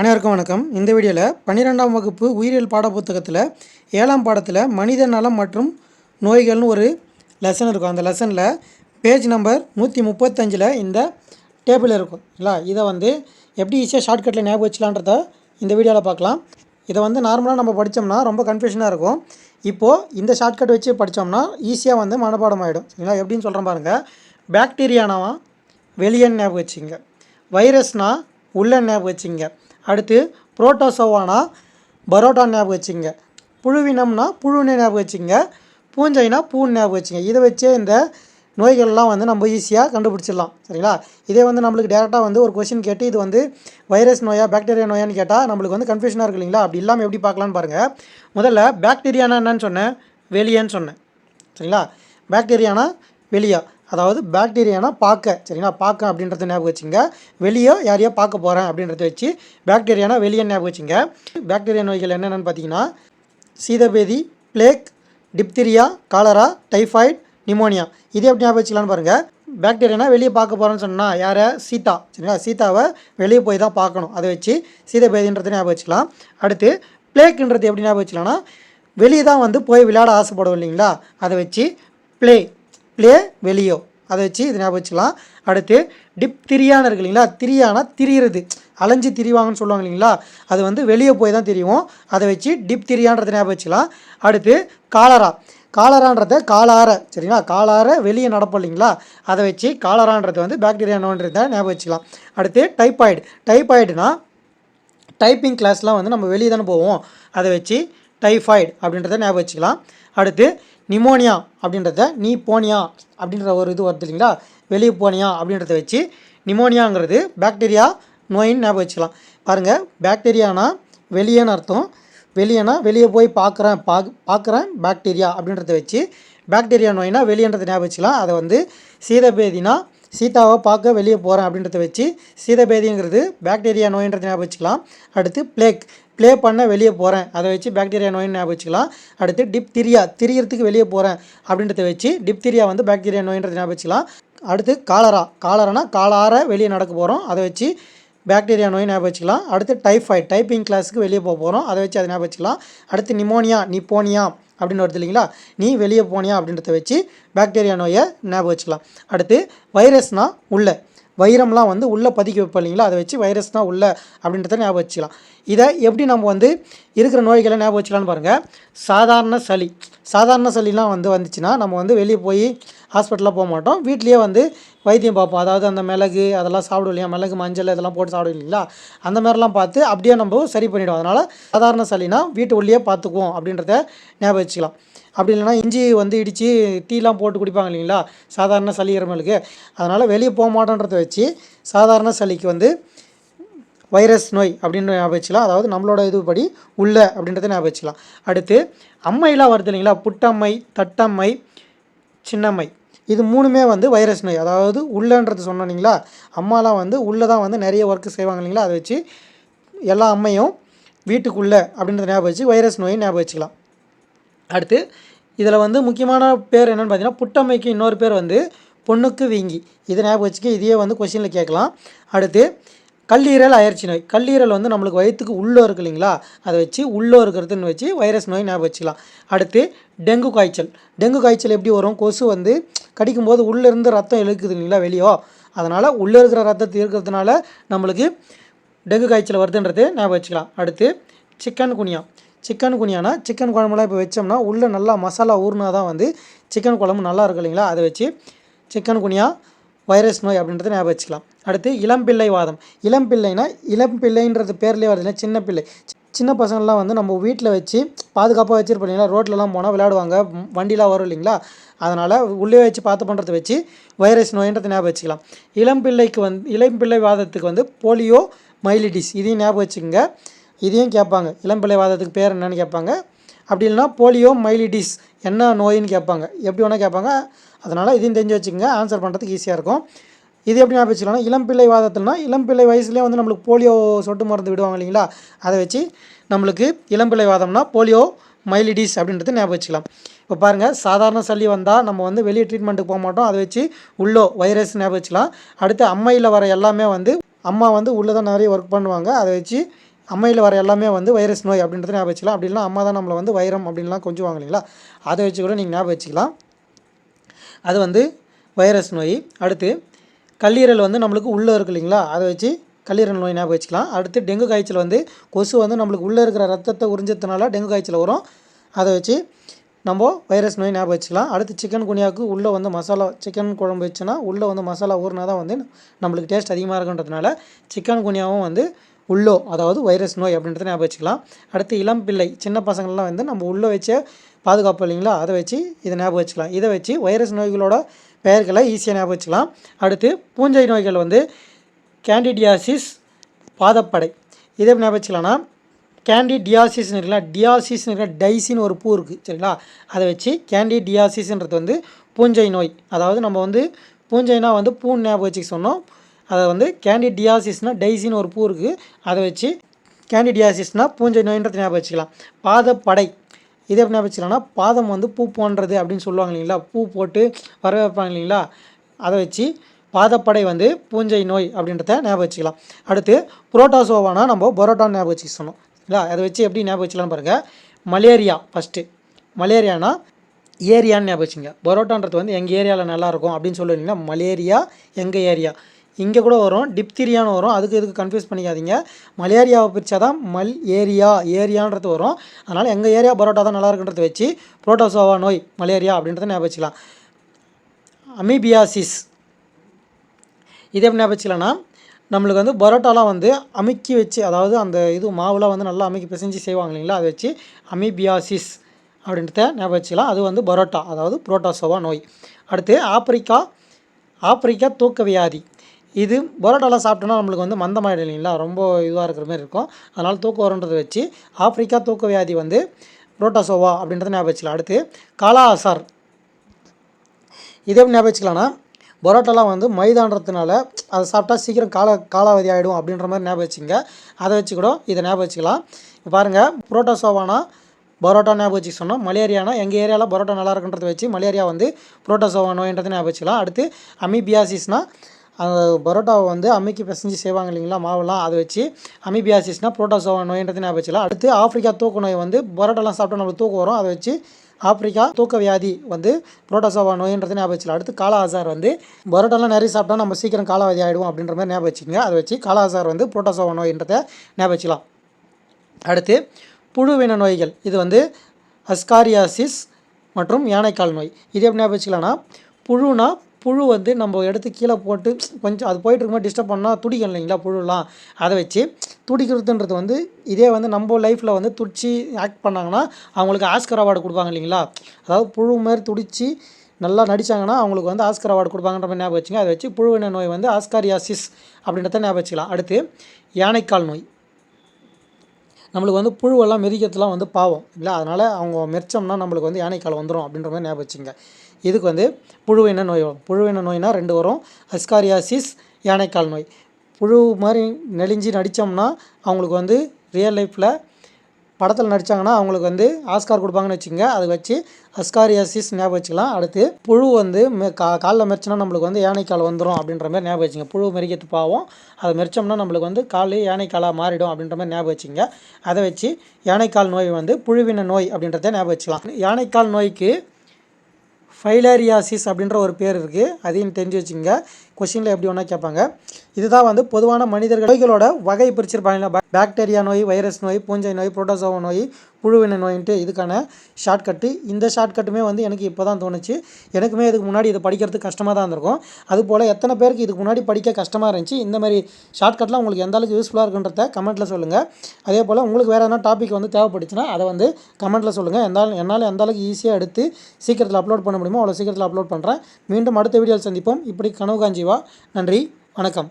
அனைவருக்கும் வணக்கம். இந்த வீடியோவில் பன்னிரெண்டாம் வகுப்பு உயிரியல் பாடப்புத்தகத்தில் ஏழாம் பாடத்தில் மனித நலம் மற்றும் நோய்கள்னு ஒரு லெசன் இருக்கும். அந்த லெசனில் பேஜ் நம்பர் நூற்றி முப்பத்தஞ்சில் இந்த டேபிள் இருக்கும். இல்லை இதை வந்து எப்படி ஈஸியாக ஷார்ட்கட்டில் ஞாபகம் வச்சலான்றத இந்த வீடியோவில் பார்க்கலாம். இதை வந்து நார்மலாக நம்ம படித்தோம்னா ரொம்ப கன்ஃபியூஷனாக இருக்கும். இப்போது இந்த ஷார்ட்கட் வச்சு படித்தோம்னா ஈஸியாக வந்து மனப்பாடம் ஆகிடும் சரிங்களா எப்படின்னு சொல்கிறேன் பாருங்கள் பாக்டீரியானாவா வெளியே ஞாபகம் வச்சுங்க வைரஸ்னால் உள்ள ஞாபகம் வச்சுங்க அடுத்து புரோட்டோசோவானா பரோட்டா ஞாபகம் வச்சுங்க புழுவினம்னா புழுவினை ஞாபகம் வச்சுங்க பூஞ்சைனா பூன்னு ஞாபகம் வச்சுங்க இதை வச்சே இந்த நோய்கள்லாம் வந்து நம்ம ஈஸியாக கண்டுபிடிச்சிடலாம். சரிங்களா? இதே வந்து நம்மளுக்கு டேரெக்டாக வந்து ஒரு கொஷின் கேட்டு இது வந்து வைரஸ் நோயா பாக்டீரியா நோயான்னு கேட்டால் நம்மளுக்கு வந்து கன்ஃபியூஷனாக இருக்கு இல்லைங்களா? அப்படி இல்லாமல் எப்படி பார்க்கலான்னு பாருங்கள் முதல்ல பாக்டீரியானா என்னன்னு சொன்னேன். வெளியேன்னு சொன்னேன். சரிங்களா? பாக்டீரியானா வெளியா. அதாவது பாக்டீரியானா பார்க்க. சரிங்களா? பார்க்க அப்படின்றத ஞாபகம் வச்சுங்க வெளியே யாரையோ பார்க்க போகிறேன் அப்படின்றத வச்சு பாக்டீரியானா வெளியே ஞாபகம் வச்சுங்க பாக்டீரியா நோய்கள் என்னென்னு பார்த்தீங்கன்னா சீதபேதி plague diphtheria cholera typhoid pneumonia இது எப்படி ஞாபகம் வச்சுக்கலான்னு பாருங்கள் பாக்டீரியானா வெளியே பார்க்க போகிறோன்னு சொன்னால் யாரை? சீதா. சரிங்களா? சீதாவை வெளியே போய் தான் பார்க்கணும். அதை வச்சு சீதபேதின்றதை ஞாபகம் வச்சுக்கலாம். அடுத்து பிளேக்குன்றது எப்படி ஞாபகம் வச்சுக்கலாம்னா வெளியே தான் வந்து போய் விளையாட ஆசைப்படும் இல்லைங்களா? அதை வச்சு ப்ளே ப்ளே வெளியோ. அதை வச்சு இது ஞாபகம் வச்சுக்கலாம். அடுத்து டிப் திரியான்னு இருக்கு இல்லைங்களா? திரியானா திரியிறது. அலைஞ்சு திரிவாங்கன்னு சொல்லுவாங்க இல்லைங்களா? அது வந்து வெளியே போய் தான் தெரியும் அதை வச்சு டிப் திரியான்றதை ஞாபகம் வச்சுக்கலாம். அடுத்து காலரா. காலரான்றத காலார சரிங்களா? காலார வெளியே நடப்போம் இல்லைங்களா? அதை வச்சு காலரான்றது வந்து பாக்டீரியா நோன்றதை ஞாபகம் வச்சுக்கலாம். அடுத்து டைப்பாய்டு டைப்பாய்டுனா டைப்பிங் கிளாஸ்லாம் வந்து நம்ம வெளியே தானே போவோம். அதை வச்சு டைஃபாய்டு அப்படின்றத ஞாபகம் வச்சுக்கலாம். அடுத்து நிமோனியா அப்படின்றத நீ போனியா அப்படின்ற ஒரு இது வருது இல்லைங்களா? வெளியே போனியா அப்படின்றத வச்சு நிமோனியாங்கிறது பாக்டீரியா நோயின்னு ஞாபகம் வச்சுக்கலாம். பாருங்கள் பாக்டீரியானா வெளியேன்னு அர்த்தம். வெளியேனா வெளியே போய் பார்க்குறேன் பாக் பார்க்குறேன் பாக்டீரியா அப்படின்றத வச்சு பாக்டீரியா நோயினா வெளியேன்றதை ஞாபகம் வச்சுக்கலாம். அதை வந்து சீதபேதினா சீதாவை பார்க்க வெளியே போகிறேன் அப்படின்றத வச்சு சீதபேதிங்கிறது பாக்டீரியா நோயின்றது ஞாபகம் வச்சுக்கலாம். அடுத்து பிளேக். ப்ளே பண்ண வெளியே போகிறேன் அதை வச்சு பாக்டீரியா நோய் ஞாபகம் வச்சுக்கலாம். அடுத்து டிப்திரியா திரியறதுக்கு வெளியே போகிறேன் அப்படின்றத வச்சு டிப்திரியா வந்து பாக்டீரியா நோயின்றது ஞாபகம் வச்சுக்கலாம். அடுத்து காலரா காலரானா காலார வெளியே நடக்க போகிறோம் அதை வச்சு பாக்டீரியா நோய் ஞாபகம் வச்சுக்கலாம். அடுத்து டைஃபாய்ட் டைப்பிங் கிளாஸுக்கு வெளியே போக போகிறோம் அதை வச்சு அதை ஞாபகம் வச்சுக்கலாம். அடுத்து நிமோனியா நிப்போனியா அப்படின்னு வருது இல்லைங்களா? நீ வெளியே போனியா அப்படின்றத வச்சு பாக்டீரியா நோயை ஞாபகம் வச்சுக்கலாம். அடுத்து வைரஸ்னால் உள்ள. வைரம்லாம் வந்து உள்ளே பதுக்கி வைப்போம் இல்லைங்களா? அதை வச்சு வைரஸ்னால் உள்ள அப்படின்றத ஞாபகம் வச்சுக்கலாம். இதை எப்படி நம்ம வந்து இருக்கிற நோய்களை ஞாபகம் வச்சுக்கலாம்னு பாருங்கள் சாதாரண சளி. சாதாரண சளிலாம் வந்து வந்துச்சுன்னா நம்ம வந்து வெளியே போய் ஹாஸ்பிட்டலில் போக மாட்டோம். வீட்லேயே வந்து வைத்தியம் பார்ப்போம். அதாவது அந்த மிளகு அதெல்லாம் சாப்பிடும் இல்லையா? மிளகு மஞ்சள் இதெல்லாம் போட்டு சாப்பிடும் இல்லைங்களா? அந்த மாதிரிலாம் பார்த்து அப்படியே நம்ம சரி பண்ணிவிடுவோம் அதனால் சாதாரண சளினா வீட்டு உள்ளே பார்த்துக்குவோம் அப்படின்றத ஞாபகம் வச்சுக்கலாம். அப்படி இல்லைனா இஞ்சி வந்து இடித்து டீலாம் போட்டு குடிப்பாங்க இல்லைங்களா? சாதாரண சளி இருமலுக்கு. அதனால் வெளியே போக மாட்டோன்றதை வச்சு சாதாரண சளிக்கு வந்து வைரஸ் நோய் அப்படின்னு ஞாபகம் வச்சுக்கலாம். அதாவது நம்மளோட இதுபடி உள்ள அப்படின்றத ஞாபகம் வச்சுக்கலாம். அடுத்து அம்மையெலாம் வருது இல்லைங்களா? புட்டம்மை தட்டம்மை சின்னம்மை. இது மூணுமே வந்து வைரஸ் நோய். அதாவது உள்ளன்றது சொன்னோம் இல்லைங்களா அம்மாலாம் வந்து உள்ளே தான் வந்து நிறைய ஒர்க்கு செய்வாங்க இல்லைங்களா அதை வச்சு எல்லா அம்மையும் வீட்டுக்குள்ளே அப்படின்றத ஞாபகம் வச்சு வைரஸ் நோயை ஞாபகம் வச்சுக்கலாம். அடுத்து இதில் வந்து முக்கியமான பேர் என்னென்னு பார்த்தீங்கன்னா புட்டமைக்கு இன்னொரு பேர் வந்து பொண்ணுக்கு வீங்கி. இதை ஞாபகம் வச்சுக்க இதையே வந்து கொஷினில் கேட்கலாம். அடுத்து கல்லீரல் அயற்சி நோய். கல்லீரல் வந்து நம்மளுக்கு வயிற்றுக்கு உள்ளே இருக்கு இல்லைங்களா அதை வச்சு உள்ளே இருக்கிறதுன்னு வச்சு வைரஸ் நோய் ஞாபகம் வச்சுக்கலாம். அடுத்து டெங்கு காய்ச்சல். டெங்கு காய்ச்சல் எப்படி வரும்? கொசு வந்து கடிக்கும்போது உள்ளேருந்து ரத்தம் இழுக்குது இல்லைங்களா வெளியோ? அதனால் உள்ளே இருக்கிற ரத்தத்தை இருக்கிறதுனால நம்மளுக்கு டெங்கு காய்ச்சல் வருதுன்றது ஞாபகம் வச்சுக்கலாம். அடுத்து சிக்கன் குனியா. சிக்கன் குனியானா சிக்கன் குழம்புலாம் இப்போ வச்சோம்னா உள்ளே நல்லா மசாலா ஊறினா தான் வந்து சிக்கன் குழம்பு நல்லா இருக்கும் இல்லைங்களா? அதை வச்சு சிக்கன் குனியா வைரஸ் நோய் அப்படின்றத ஞாபகம் வச்சுக்கலாம். அடுத்து இளம்பிள்ளை வாதம். இளம்பிள்ளைனா இளம்பிள்ளைன்றது பேர்லேயே வருது இல்லையா? சின்ன பிள்ளை. சின்ன பசங்கள்லாம் வந்து நம்ம வீட்டில் வச்சு பாதுகாப்பாக வச்சுருப்போம் இல்லைங்களா? ரோட்லலாம் போனால் விளையாடுவாங்க. வண்டிலாம் வரும் இல்லைங்களா? அதனால் உள்ளே வச்சு பார்த்து பண்ணுறத வச்சு வைரஸ் நோயின்றதை ஞாபகம் வச்சுக்கலாம். இளம்பிள்ளைக்கு வந்து இளம்பிள்ளை வாதத்துக்கு வந்து போலியோ மைலிடிஸ் இதையும் ஞாபகம் வச்சுக்கோங்க. இதையும் கேட்பாங்க. இளம்பிள்ளை வாதத்துக்கு பேர் என்னன்னு கேட்பாங்க. அப்படி இல்லைன்னா போலியோ மைலிடிஸ் என்ன நோயின்னு கேட்பாங்க. எப்படி வேணால் கேட்பாங்க. அதனால் இதையும் தெரிஞ்சு வச்சுக்கோங்க. ஆன்சர் பண்ணுறதுக்கு ஈஸியாக இருக்கும். இது எப்படி நான் வச்சுக்கலாம் இளம்பிள்ளை வாதத்தில்னா இளம்பிள்ளை வயசுலேயே வந்து நம்மளுக்கு போலியோ சொட்டு மருந்து விடுவாங்க இல்லைங்களா? அதை வச்சு நம்மளுக்கு இளம்பிள்ளை வாதம்னா போலியோ மைலிடிஸ் அப்படின்றது ஞாபகம் வச்சுக்கலாம். இப்போ பாருங்கள் சாதாரண சளி வந்தால் நம்ம வந்து வெளியே ட்ரீட்மெண்ட்டுக்கு போக மாட்டோம். அதை வச்சு உள்ளோ வைரஸ் ஞாபகம் வச்சுக்கலாம். அடுத்து அம்மையில் வர எல்லாமே வந்து அம்மா வந்து உள்ளே தான் நிறைய ஒர்க் பண்ணுவாங்க. அதை வச்சு அம்மையில் வர எல்லாமே வந்து வைரஸ் நோய் அப்படின்றத ஞாபகம் வச்சுக்கலாம். அப்படி இல்லைனா அம்மா தான் நம்மளை வந்து வைரம் அப்படின்லாம் கொஞ்சுவாங்க இல்லைங்களா? அதை வச்சு கூட நீங்கள் ஞாபகம் வச்சுக்கலாம். அது வந்து வைரஸ் நோய். அடுத்து கல்லீரல் வந்து நம்மளுக்கு உள்ளே இருக்கு இல்லைங்களா? அதை வச்சு கல்லீரல் நோய் ஞாபகம் வச்சுக்கலாம். அடுத்து டெங்கு காய்ச்சல் வந்து கொசு வந்து நம்மளுக்கு உள்ளே இருக்கிற ரத்தத்தை உறிஞ்சதுனால டெங்கு காய்ச்சல் வரும். அதை வச்சு நம்ம வைரஸ் நோய் ஞாபகம் வச்சுக்கலாம். அடுத்து சிக்கன் குனியாவுக்கு உள்ளே வந்து மசாலா சிக்கன் குழம்பு வச்சுன்னா உள்ளே வந்து மசாலா ஊறினா தான் வந்து நம்மளுக்கு டேஸ்ட் அதிகமாக இருக்குன்றதுனால சிக்கன் குனியாவும் வந்து உள்ளோ அதாவது வைரஸ் நோய் அப்படின்றத ஞாபகம் வச்சுக்கலாம். அடுத்து இளம் பிள்ளை சின்ன பசங்கள்லாம் வந்து நம்ம உள்ளே வச்சே பாதுகாப்பு இல்லைங்களா? அதை வச்சு இதை ஞாபகம் வச்சுக்கலாம். இதை வச்சு வைரஸ் நோய்களோட பெயர்களை ஈஸியாக ஞாபகம் வச்சுக்கலாம். அடுத்து பூஞ்சை நோய்கள் வந்து கேண்டிடியாசிஸ் பாதப்படை. இதை எப்படி ஞாபகம் வச்சுக்கலாம்னா கேண்டிடியாசிஸ்னு இருக்குல்ல டியாசிஸ்னு இருக்கல டைசின்னு ஒரு பூ இருக்குது சரிங்களா? அதை வச்சு கேண்டிடியாசிஸ்ன்றது வந்து பூஞ்சை நோய். அதாவது நம்ம வந்து பூஞ்சைனா வந்து பூ ஞாபகம் வச்சுக்க சொன்னோம். அதை வந்து கேண்டிடியாசிஸ்னால் டைசின்னு ஒரு பூ இருக்குது அதை வச்சு கேண்டிடியாசிஸ்னால் பூஞ்சை நோயின்றது ஞாபகம் வச்சுக்கலாம். பாதப்படை. இது எப்படி வச்சுக்கலாம்னா பாதம் வந்து பூ போன்றது அப்படின்னு சொல்லுவாங்க இல்லைங்களா? பூ போட்டு வர வைப்பாங்க இல்லைங்களா? அதை வச்சு பாதப்படை வந்து பூஞ்சை நோய் அப்படின்றத ஞாபகம் வச்சுக்கலாம். அடுத்து புரோட்டாசோவானா நம்ம பரோட்டான்னு ஞாபகம் வச்சுக்க சொன்னோம் இல்லை அதை வச்சு எப்படி ஞாபகம் வச்சுக்கலாம்னு பாருங்கள் மலேரியா ஃபஸ்ட்டு மலேரியானா ஏரியான்னு ஞாபகம் வச்சுங்க. பரோட்டான்றது வந்து எங்கள் ஏரியாவில் நல்லாயிருக்கும் அப்படின்னு சொல்லுவீங்கன்னா மலேரியா எங்கள் ஏரியா? இங்கே கூட வரும். டிப்திரியான்னு வரும். அதுக்கு இதுக்கு கன்ஃபியூஸ் பண்ணிக்காதீங்க. மலேரியாவை பிரித்தா தான் மல் ஏரியா ஏரியான்றது வரும். அதனால் எங்கள் ஏரியா பரோட்டா தான் நல்லா இருக்குன்றத வச்சு புரோட்டோசோவா நோய் மலேரியா அப்படின்றத ஞாபகம் வச்சுக்கலாம் அமீபியாசிஸ். இது எப்படி ஞாபகம் வச்சுக்கலாம்னா நம்மளுக்கு வந்து பரோட்டாலாம் வந்து அமுக்கி வச்சு அதாவது அந்த இது மாவுலாம் வந்து நல்லா அமுக்கி பிசைஞ்சு செய்வாங்க இல்லைங்களா? அதை வச்சு அமீபியாசிஸ் அப்படின்றத ஞாபகம் வச்சுக்கலாம் அது வந்து பரோட்டா அதாவது புரோட்டாசோவா நோய். அடுத்து ஆப்பிரிக்கா ஆப்பிரிக்கா தூக்க வியாதி இது பரோட்டாலாம் சாப்பிட்டோன்னா நம்மளுக்கு வந்து மந்தமாயிடும் இல்லைங்களா ரொம்ப இதுவாக இருக்கிற மாதிரி இருக்கும். அதனால் தூக்கம் வருன்றதை வச்சு ஆப்பிரிக்கா தூக்க வியாதி வந்து புரோட்டாசோவா அப்படின்றத ஞாபகம் வச்சுக்கலாம். அடுத்து காலா அசார். இதே ஞாபகம் வச்சுக்கலாம்னா பரோட்டாலாம் வந்து மைதான்றதுனால அதை சாப்பிட்டா சீக்கிரம் கால காலாவதி ஆகிடும் அப்படின்ற மாதிரி ஞாபகம் வச்சுங்க. அதை வச்சு கூட இதை ஞாபகம் வச்சுக்கலாம். இப்போ பாருங்கள் புரோட்டாசோவானா பரோட்டா ஞாபகம் வச்சு சொன்னோம். மலேரியானா எங்கள் ஏரியாவில் பரோட்டா நல்லா இருக்குன்றத வச்சு மலேரியா வந்து புரோட்டாசோவா நோயின்றதை ஞாபகம் வச்சுக்கலாம். அடுத்து அமிபியாசிஸ்னால் அந்த பரோட்டாவை வந்து அம்மிக்கு பிசைஞ்சு செய்வாங்க இல்லைங்களா மாவுலாம் அதை வச்சு அமிபியாசிஸ்னால் புரோட்டோசோவா நோயின்றது ஞாபகம் வச்சுலாம் அடுத்து ஆஃப்ரிக்கா தூக்க நோய் வந்து பரோட்டாலாம் சாப்பிட்டா நம்மளுக்கு தூக்கம் வரும். அதை வச்சு ஆப்பிரிக்கா தூக்க வியாதி வந்து புரோட்டோசோவா நோயின்றது ஞாபகம் வச்சுக்கலாம். அடுத்து காலா ஆசார் வந்து பரோட்டாலாம் நிறைய சாப்பிட்டா நம்ம சீக்கிரம் காலாவதி ஆகிடுவோம் அப்படின்ற மாதிரி ஞாபகம் வச்சுக்கோங்க. அதை வச்சு காலா ஆசார் வந்து புரோட்டோசோவா நோயின்றதை ஞாபகம் வச்சுக்கலாம். அடுத்து புழுவின நோய்கள். இது வந்து அஸ்காரியாசிஸ் மற்றும் யானைக்கால் நோய். இது எப்படி ஞாபகம் வச்சுக்கலாம்னா புழுனா புழு வந்து நம்ம எடுத்து கீழே போட்டு கொஞ்சம் அது போயிட்டு இருக்கும்போது டிஸ்டர்ப் பண்ணால் துடிக்கும் இல்லைங்களா புழுலாம்? அதை வச்சு துடிக்கிறதுன்றது வந்து இதே வந்து நம்ம லைஃப்பில் வந்து துடிச்சு ஆக்ட் பண்ணாங்கன்னா அவங்களுக்கு ஆஸ்கர் அவார்டு கொடுப்பாங்க இல்லைங்களா? அதாவது புழு மாதிரி துடிச்சு நல்லா நடித்தாங்கன்னா அவங்களுக்கு வந்து ஆஸ்கர் அவார்டு கொடுப்பாங்கன்ற மாதிரி ஞாபகம் வச்சுங்க. அதை வச்சு புழுவின நோய் வந்து ஆஸ்காரியாசிஸ் அப்படின்றத ஞாபகம் வச்சுக்கலாம். அடுத்து யானைக்கால் நோய். நம்மளுக்கு வந்து புழுவெல்லாம் மிதிக்கிறதுலாம் வந்து பாவம் இல்லை அதனால் அவங்க மெரிச்சோம்னா நம்மளுக்கு வந்து யானைக்கால் வந்துடும் அப்படின்ற மாதிரி ஞாபகம் வச்சுங்க. இதுக்கு வந்து புழுவின நோய் வரும். புழுவின நோய்னால் ரெண்டு வரும். அஸ்காரியாசிஸ் யானைக்கால் நோய். புழு மாதிரி நெளிஞ்சு நடித்தோம்னா அவங்களுக்கு வந்து ரியல் லைஃப்பில் படத்தில் நடித்தாங்கன்னா அவங்களுக்கு வந்து ஆஸ்கார் கொடுப்பாங்கன்னு வச்சுக்கோங்க. அதை வச்சு அஸ்காரியாசிஸ் ஞாபகம் வச்சுக்கலாம். அடுத்து புழு வந்து மெ கா காலில் மெரிச்சினா நம்மளுக்கு வந்து யானைக்கால் வந்துடும் அப்படின்ற மாதிரி ஞாபகம் வச்சுங்க. புழு மெரிக்கிறது பாவம். அதை மெரிச்சோம்னா நம்மளுக்கு வந்து கால் யானைக்காலாக மாறிடும் அப்படின்ற மாதிரி ஞாபகம் வச்சுங்க. அதை வச்சு யானைக்கால் நோய் வந்து புழுவின நோய் அப்படின்றத ஞாபகம் வச்சுக்கலாம். யானைக்கால் நோய்க்கு ஃபைலாரியாசிஸ் அப்படின்ற ஒரு பேர் இருக்குது அதையும் தெரிஞ்சு வச்சுங்க கொஷினில் எப்படி ஒன்றா கேட்பாங்க. இதுதான் வந்து பொதுவான மனிதர்கள் நோய்களோட வகை பிரிச்சிருப்பாங்க. பாக்டீரியா நோய் வைரஸ் நோய் பூஞ்சை நோய் புரோட்டோசோவா நோய் புழுவின நோயின்ட்டு இதுக்கான ஷார்ட்கட்டு இந்த ஷார்ட்கட்டுமே வந்து எனக்கு இப்போ தான் தோணுச்சு. எனக்குமே இதுக்கு முன்னாடி இதை படிக்கிறதுக்கு கஷ்டமாக தான் இருந்திருக்கும். அதுபோல் எத்தனை பேருக்கு இதுக்கு முன்னாடி படிக்க கஷ்டமாக இருந்துச்சு? இந்த மாதிரி ஷார்ட்கட்லாம் உங்களுக்கு எந்த அளவுக்கு யூஸ்ஃபுல்லாக இருக்குன்றத கமெண்ட்டில் சொல்லுங்கள் அதே போல் உங்களுக்கு வேறு எதனா டாபிக் வந்து தேவைப்பட்டுச்சுன்னா அதை வந்து கமெண்ட்டில் சொல்லுங்கள் எந்த என்னால் எந்த அளவுக்கு ஈஸியாக எடுத்து சீக்கிரத்தில் அப்லோட் பண்ண முடியுமோ அவ்வளோ சீக்கிரத்தில் அப்லோட் பண்ணுறேன் மீண்டும் அடுத்த வீடியோவில் சந்திப்போம். இப்படி கனவு காஞ்சி காஞ்சிவா நன்றி. வணக்கம்.